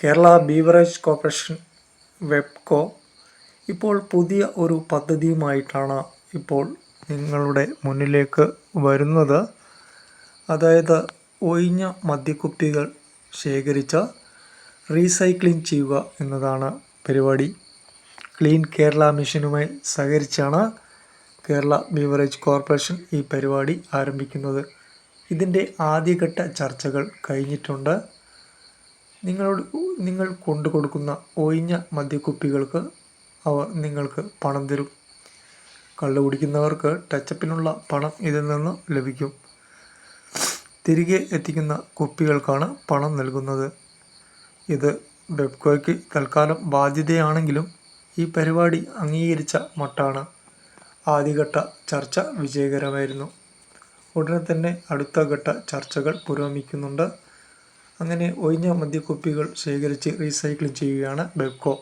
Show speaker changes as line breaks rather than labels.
Kerala beverage corporation വെബ്കോ ഇപ്പോൾ പുതിയ ഒരു പദ്ധതിയുമായിട്ടാണ് ഇപ്പോൾ നിങ്ങളുടെ മുന്നിലേക്ക് വരുന്നത്. അതായത് ഒഴിഞ്ഞ മദ്യക്കുപ്പികൾ ശേഖരിച്ച് റീസൈക്ലിംഗ് ചെയ്യുക എന്നതാണ് പരിപാടി. ക്ലീൻ കേരള മിഷനുമായി സഹകരിച്ചാണ് കേരള ബീവറേജ് കോർപ്പറേഷൻ ഈ പരിപാടി ആരംഭിക്കുന്നത്. ഇതിന്റെ ആദ്യഘട്ട ചർച്ചകൾ കഴിഞ്ഞിട്ടുണ്ട്. നിങ്ങളോട് നിങ്ങൾ കൊണ്ടു കൊടുക്കുന്ന ഒഴിഞ്ഞ മദ്യക്കുപ്പികൾക്ക് അവർ നിങ്ങൾക്ക് പണം തരും. കള്ളു കുടിക്കുന്നവർക്ക് ടച്ചപ്പിനുള്ള പണം ഇതിൽ നിന്ന് ലഭിക്കും. തിരികെ എത്തിക്കുന്ന കുപ്പികൾക്കാണ് പണം നൽകുന്നത്. ഇത് വെബ്കോയ്ക്ക് തൽക്കാലം ബാധ്യതയാണെങ്കിലും ഈ പരിപാടി അംഗീകരിച്ച മട്ടാണ്. ആദ്യഘട്ട ചർച്ച വിജയകരമായിരുന്നു. ഉടനെ തന്നെ അടുത്ത ഘട്ട ചർച്ചകൾ പുരോഗമിക്കുന്നുണ്ട്. അങ്ങനെ ഒഴിഞ്ഞ മദ്യക്കുപ്പികൾ ശേഖരിച്ച് റീസൈക്ലിംഗ് ചെയ്യുകയാണ് ബെബ്കോ